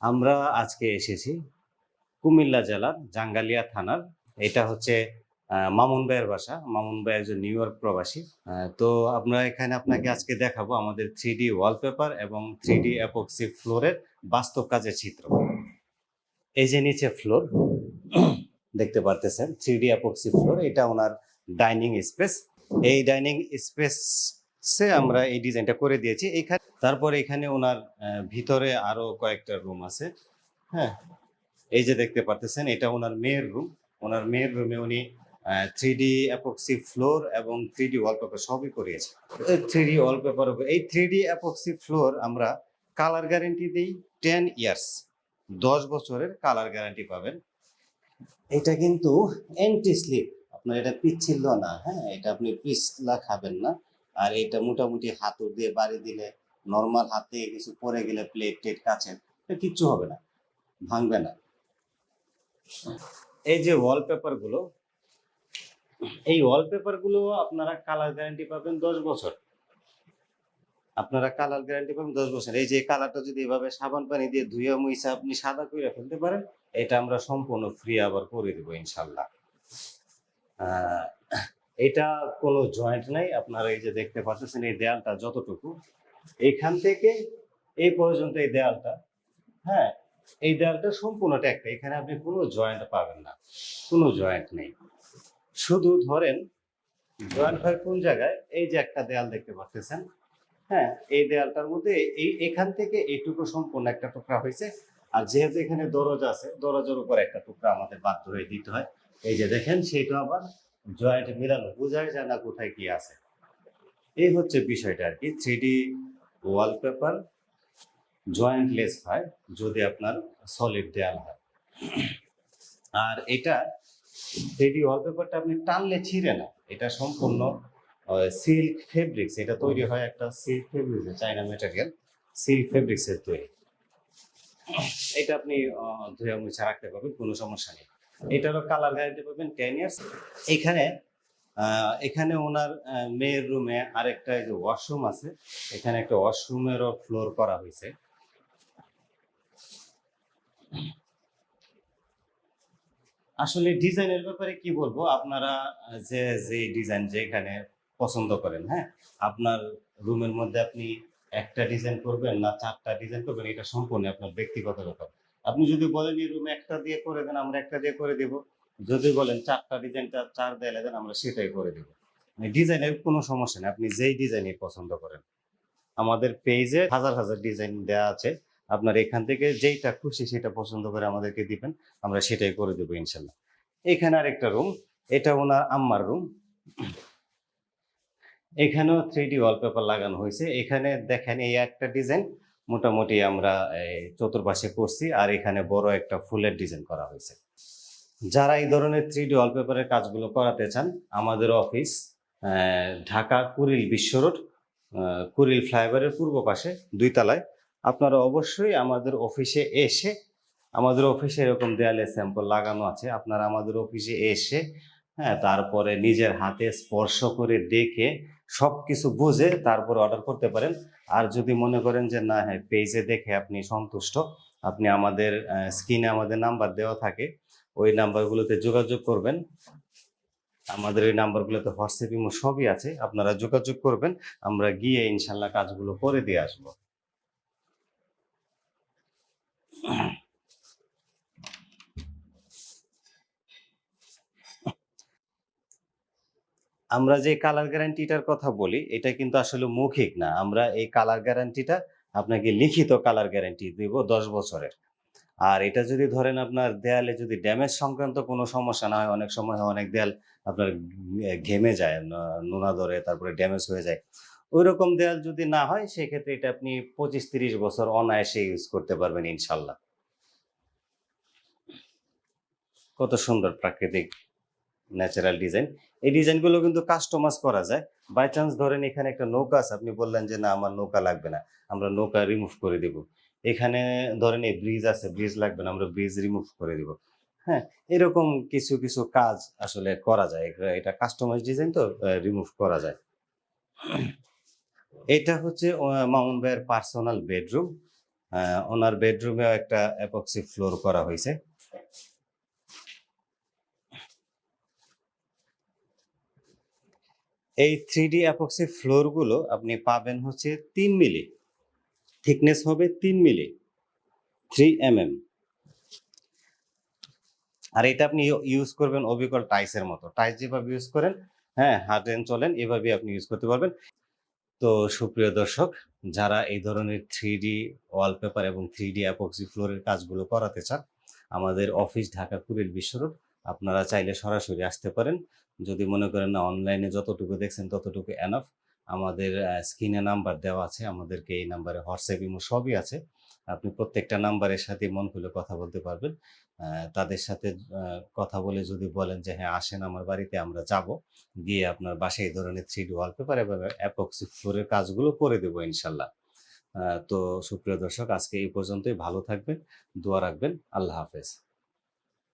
আমরা আজকে এসেছি কুমিল্লা জেলার জাঙ্গালিয়া থানার। এটা হচ্ছে মামুন ভাইয়ের বাসা। মামুন ভাই একজন নিউ ইয়র্ক প্রবাসী। তো আমরা এখানে আপনাকে আজকে দেখাবো আমাদের থ্রি ডি ওয়ালপেপার এবং থ্রি ডি অ্যাপক্সি ফ্লোরের বাস্তব কাজের চিত্র। এই যে নিচে ফ্লোর দেখতে পারতেছেন থ্রি ডি অ্যাপক্সি ফ্লোর। এটা ওনার ডাইনিং স্পেস। এই ডাইনিং স্পেসে আমরা এই ডিজাইনটা করে দিয়েছি। এখানে তারপর এখানে ওনার ভিতরে আরও কয়েকটা রুম আছে। হ্যাঁ এই যে দেখতে পারতেছেন এটা ওনার মেয়ের রুম। ওনার মেয়ের রুমে উনি থ্রি ডি অ্যাপক্সি ফ্লোর এবং থ্রি ডি ওয়ালপেপার সবই করিয়েছে থ্রি ডি ওয়ালপেপার এই থ্রি ডি অ্যাপক্সি ফ্লোর আমরা কালার গ্যারেন্টি দিই টেন ইয়ার্স দশ বছরের কালার গ্যারান্টি পাবেন। এটা কিন্তু অ্যান্টি স্লিপ আপনার এটা পিচ্ছিল না হ্যাঁ এটা আপনি পিছলা খাবেন না। আর এটা মোটামুটি হাতুড় দিয়ে বাড়ি দিলে নর্মাল হাতে কিছু পরে গেলে প্লেট টেট কাছেন কিচ্ছু হবে না ভাঙবে না। এই যে ওয়ালপেপারগুলো এই ওয়ালপেপারগুলো আপনারা কালার গ্যারান্টি পাবেন দশ বছর। আপনারা কালার গ্যারান্টি পাবেন দশ বছর। এই যে কালারটা যদি এভাবে সাবান পানি দিয়ে ধুয়ে মুইসা আপনি সাদা করে ফেলতে পারেন এটা আমরা সম্পূর্ণ ফ্রি আবার করে দেবো ইনশাল্লাহ। আহ, এটা কোনো জয়েন্ট নাই। আপনারা এই যে দেখতে পাচ্ছেন এই দেয়ালটা যতটুকু। এইখান থেকে এই পর্যন্ত এই দেয়ালটা হ্যাঁ এই দেয়ালটা সম্পূর্ণ ট্যাক্কা এখানে আপনি কোনো জয়েন্ট পাবেন না, কোনো জয়েন্ট নেই। শুধু ধরেন জয়েন্ট হয় কোন জায়গায়? এই যে একটা দেয়াল দেখতে পাচ্ছেন হ্যাঁ এই দেয়ালটার মধ্যে এই, এখান থেকে এইটুকু সম্পূর্ণ একটা টুকরা হয়েছে। আর যেহেতু এখানে দরজা আছে, দরজার উপর একটা টুকরা আমাদের বাধ্য হয়ে দিতে হয়। এই যে দেখেন সেটা আবার জয়েন্ট মিলানো বোঝাই যায় না কোথায় কি আছে। এই হচ্ছে বিষয়টা আর কি থ্রি ডি ওয়ালপেপার জয়েন্টলেস হয়, যদি আপনার সলিড দেয়াল হয়। আর এটা থ্রিডি ওয়ালপেপারটা আপনি টানলে ছিঁড়ে না, এটা সম্পূর্ণ সিল্ক ফেব্রিক্স এটা তৈরি হয় একটা silk fabrics China material silk fabrics এর তৈরি। এটা আপনি ধুয়ে মুছে রাখতে পারবেন, কোনো সমস্যা নেই। এটারও কালার গ্যারান্টি পাবেন টেন ইয়ার্স এখানে এখানে ওনার মেয়ের রুমে আরেকটা যে ওয়াশরুম আছে, এখানে একটা ওয়াশরুমেরও ফ্লোর করা হয়েছে। আসলে ডিজাইনের ব্যাপারে কি বলব? আপনারা যে যে ডিজাইন যেখানে পছন্দ করেন হ্যাঁ? আপনার রুমের মধ্যে আপনি একটা ডিজাইন করবেন না চারটা ডিজাইন করবেন, এটা সম্পূর্ণ আপনার ব্যক্তিগত ব্যাপার। আপনি যদি বলেন এই রুমে একটা দিয়ে করে দেন, আমরা একটা দিয়ে করে দেব। যদি বলেন চারটা ডিজাইনটা চার দেয়ালে দেন আমরা সেটাই করে দেব। ডিজাইনের কোনো সমস্যা নেই, আপনি যেই ডিজাইনই পছন্দ করেন। আমাদের পেজে হাজার হাজার ডিজাইন দেওয়া আছে। আপনার এখান থেকে যেইটা খুশি সেটা পছন্দ করে আমাদেরকে দিবেন, আমরা সেটাই করে দেবো ইনশাল্লাহ। এখানে আরেকটা রুম এটা ওনার আম্মার রুম এখানেও থ্রি ডি ওয়ালপেপার লাগানো হয়েছে। এখানে দেখেন এই একটা ডিজাইন মোটামুটি আমরা চতুর্পাশে করছি আর এখানে বড় একটা ফুলের ডিজাইন করা হয়েছে। যারা এই ধরনের থ্রি ডি ওয়ালপেপারের কাজগুলো করাতে চান, আমাদের অফিস ঢাকা কুড়িল বিশ্ব রোড কুড়িল ফ্লাইওভারের পূর্ব পাশে দুই তলায় আপনারা অবশ্যই আমাদের অফিসে এসে, আমাদের অফিসে এরকম দেয়ালে স্যাম্পল লাগানো আছে। আপনারা আমাদের অফিসে এসে হ্যাঁ তারপরে নিজের হাতে স্পর্শ করে দেখে সব কিছু বুঝে তারপর অর্ডার করতে পারেন। আর যদি মনে করেন যে, না হ্যাঁ পেজে দেখে আপনি সন্তুষ্ট, আপনি আমাদের স্ক্রিনে আমাদের নাম্বার দেওয়া থাকে, ওই নাম্বারগুলোতে যোগাযোগ করবেন। আমাদের ওই নাম্বারগুলোতে হোয়াটসঅ্যাপ ইমো সবই আছে, আপনারা যোগাযোগ করবেন, আমরা গিয়ে ইনশাল্লাহ কাজগুলো করে দিয়ে আসব। আমরা যে কালার গ্যারান্টিটার কথা বলি, এটা কিন্তু আসলে মৌখিক না। আমরা এই কালার গ্যারান্টিটা আপনাকে লিখিত কালার গ্যারান্টি দিব দশ বছরের। আর এটা যদি ধরেন আপনার দেয়ালে যদি ড্যামেজ সংক্রান্ত কোনো সমস্যা না হয়, অনেক সময় অনেক দেয়াল আপনার ঘেমে যায় নোনা ধরে তারপরে ড্যামেজ হয়ে যায়। ওই রকম দেয়াল যদি না হয়, সেক্ষেত্রে এটা আপনি পঁচিশ তিরিশ বছর অনায়াসে ইউজ করতে পারবেন ইনশাল্লাহ। কত সুন্দর প্রাকৃতিক ন্যাচারাল ডিজাইন এই ডিজাইনগুলো কিন্তু কাস্টমাইজ করা যায়। বাই চান্স ধরেন এখানে একটা নৌকা আছে, আপনি বললেন যে, না, আমার নৌকা লাগবে না, আমরা নৌকা রিমুভ করে দিব। এখানে ধরেন এই ব্রিজ আছে ব্রিজ লাগবে না, আমরা ব্রিজ রিমুভ করে দিব। হ্যাঁ এরকম কিছু কিছু কাজ আসলে করা যায়। এটা- কাস্টমাইজ ডিজাইন তো রিমুভ করা যায়। এটা হচ্ছে মামুন ভাইয়ের পার্সোনাল বেডরুম ওনার বেডরুমেও একটা অ্যাপক্সি ফ্লোর করা হয়েছে। এই থ্রি ডি অ্যাপক্সি ফ্লোরগুলো আপনি পাবেন হচ্ছে তিন মিলি। থিকনেস হবে তিন মিলি। থ্রি এম এম আর এটা আপনি ইউজ করবেন অবিকল টাইসের মতো। টাইস যেভাবে ইউজ করেন হ্যাঁ হার্ডেন চলেন এভাবে আপনি ইউজ করতে পারবেন। তো সুপ্রিয় দর্শক, যারা এই ধরনের থ্রি ডি ওয়ালপেপার এবং থ্রি ডি অ্যাপক্সি ফ্লোরের কাজগুলো করাতে চান, আমাদের অফিস ঢাকা কুড়িল বিশ্ব রোড আপনারা চাইলে সরাসরি আসতে পারেন। যদি মনে করেন না অনলাইনে যতটুকু দেখছেন ততটুকু এনাফ আমাদের স্ক্রিনে নাম্বার দেওয়া আছে, আমাদেরকে এই নাম্বারে হোয়াটসঅ্যাপ ইমো সবই আছে। আপনি প্রত্যেকটা নাম্বারের সাথে মন খুলে কথা বলতে পারবেন। তাদের সাথে কথা বলে যদি বলেন যে হ্যাঁ আসেন আমার বাড়িতে, আমরা যাব। গিয়ে আপনার বাসায় এই ধরনের থ্রি ডি ওয়ালপেপার এবং অ্যাপক্সি ফ্লোরের কাজগুলো করে দেবো ইনশাল্লাহ। তো সুপ্রিয় দর্শক, আজকে এই পর্যন্তই। ভালো থাকবেন, দোয়া রাখবেন। আল্লাহ হাফেজ।